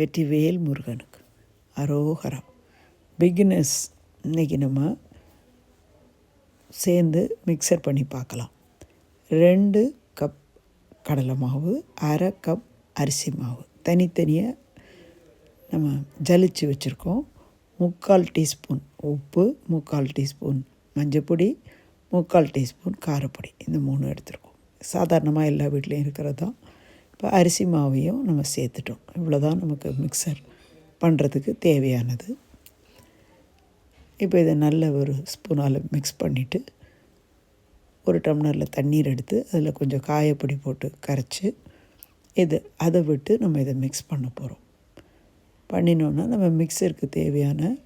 வெற்றிவேல் முருகனுக்கு. அரோகரம் பிகினர்ஸ் இன்றைக்கி நம்ம சேர்ந்து மிக்சர் பண்ணி பார்க்கலாம். ரெண்டு கப் கடலை மாவு அரை கப் அரிசி மாவு. தனித்தனியாக நம்ம ஜலிச்சு வச்சுருக்கோம். முக்கால் டீஸ்பூன் உப்பு முக்கால் டீஸ்பூன் மஞ்சப்பொடி முக்கால் டீஸ்பூன் காரப்பொடி. இந்த மூணு எடுத்துருக்கோம். சாதாரணமாக எல்லா வீட்லேயும் இருக்கிறது தான். இப்போ அரிசி மாவையும் நம்ம சேர்த்துட்டோம். இவ்வளோ தான் நமக்கு மிக்சர் பண்ணுறதுக்கு தேவையானது. இப்போ இதை நல்ல ஒரு ஸ்பூனால் மிக்ஸ் பண்ணிவிட்டு ஒரு டம்ளரில் தண்ணீர் எடுத்து அதில் கொஞ்சம் காயப்பொடி போட்டு கரைச்சி இது அதை விட்டு நம்ம இதை மிக்ஸ் பண்ண போகிறோம் பண்ணினோன்னா நம்ம மிக்சருக்கு தேவையான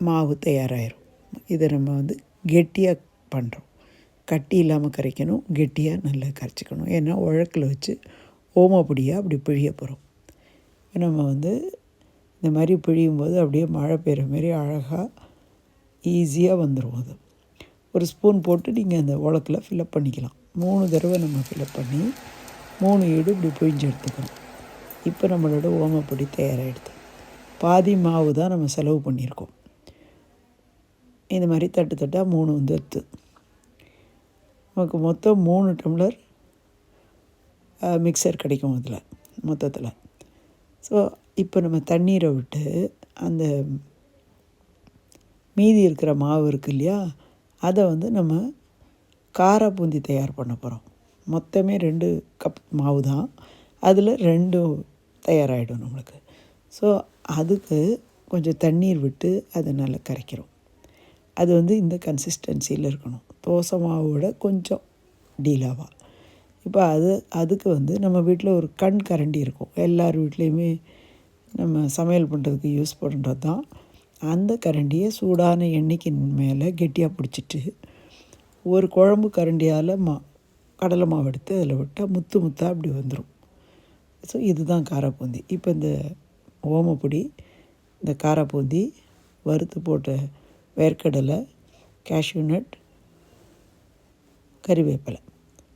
மாவு தயாராகிடும் இதை நம்ம வந்து கெட்டியாக பண்ணுறோம் கட்டி இல்லாமல் கரைக்கணும் கெட்டியாக நல்லா கரைச்சிக்கணும். ஏன்னா உழக்கில் வச்சு ஓமப்பொடியாக அப்படி பிழிய போகிறோம் நம்ம வந்து இந்த மாதிரி பிழியும் போது அப்படியே மழை பெய்கிற மாரி அழகாக ஈஸியாக வந்துடும் அது. ஒரு ஸ்பூன் போட்டு நீங்கள் அந்த உலக்கில் ஃபில்லப் பண்ணிக்கலாம். மூணு தடவை நம்ம ஃபில்லப் பண்ணி மூணு ஈடு இப்படி பிழிஞ்சு எடுத்துக்கணும். இப்போ நம்மளோட ஓமப்பொடி தயாராகிடுது. பாதி மாவு தான் நம்ம செலவு பண்ணியிருக்கோம். இந்த மாதிரி தட்டு தட்டாக மூணு வந்து எடுத்து நமக்கு மொத்தம் மூணு டம்ளர் மிக்சர் கிடைக்கும் அதில் மொத்தத்தில். ஸோ இப்போ நம்ம தண்ணீரை விட்டு அந்த மீதி இருக்கிற மாவு இருக்கு இல்லையா அதை வந்து நம்ம கார பூந்தி தயார் பண்ண போகிறோம் மொத்தமே ரெண்டு கப் மாவு தான். அதில் ரெண்டும் தயாராகிடும் நம்மளுக்கு. ஸோ அதுக்கு கொஞ்சம் தண்ணீர் விட்டு அதை நல்லா கரைக்கிறோம். அது வந்து இந்த கன்சிஸ்டன்சியில் இருக்கணும். தோசை மாவோட கொஞ்சம் டீலாவாக இப்போ அது அதுக்கு வந்து நம்ம வீட்டில் ஒரு கண் கரண்டி இருக்கும். எல்லார் வீட்லேயுமே நம்ம சமையல் பண்ணுறதுக்கு யூஸ் பண்ணுறது தான். அந்த கரண்டியை சூடான எண்ணெய்க்கு மேலே கெட்டியாக பிடிச்சிட்டு ஒரு குழம்பு கரண்டியால் மா கடலை மாவு எடுத்து அதில் விட்டால் முத்து முத்தாக அப்படி வந்துடும் ஸோ இதுதான் காரப்பூந்தி. இப்போ இந்த ஓமப்பொடி இந்த காரப்பூந்தி வறுத்து போட்ட வேர்க்கடலை கேஷ்யூ நட் கறிவேப்பிலை.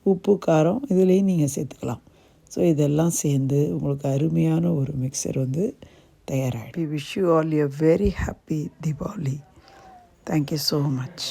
உப்பு காரம் இதுலேயும் நீங்கள் சேர்த்துக்கலாம். ஸோ இதெல்லாம் சேர்ந்து உங்களுக்கு அருமையான ஒரு மிக்சர் வந்து தயாராகிடும் wish you all a very happy Deepavali thank you so much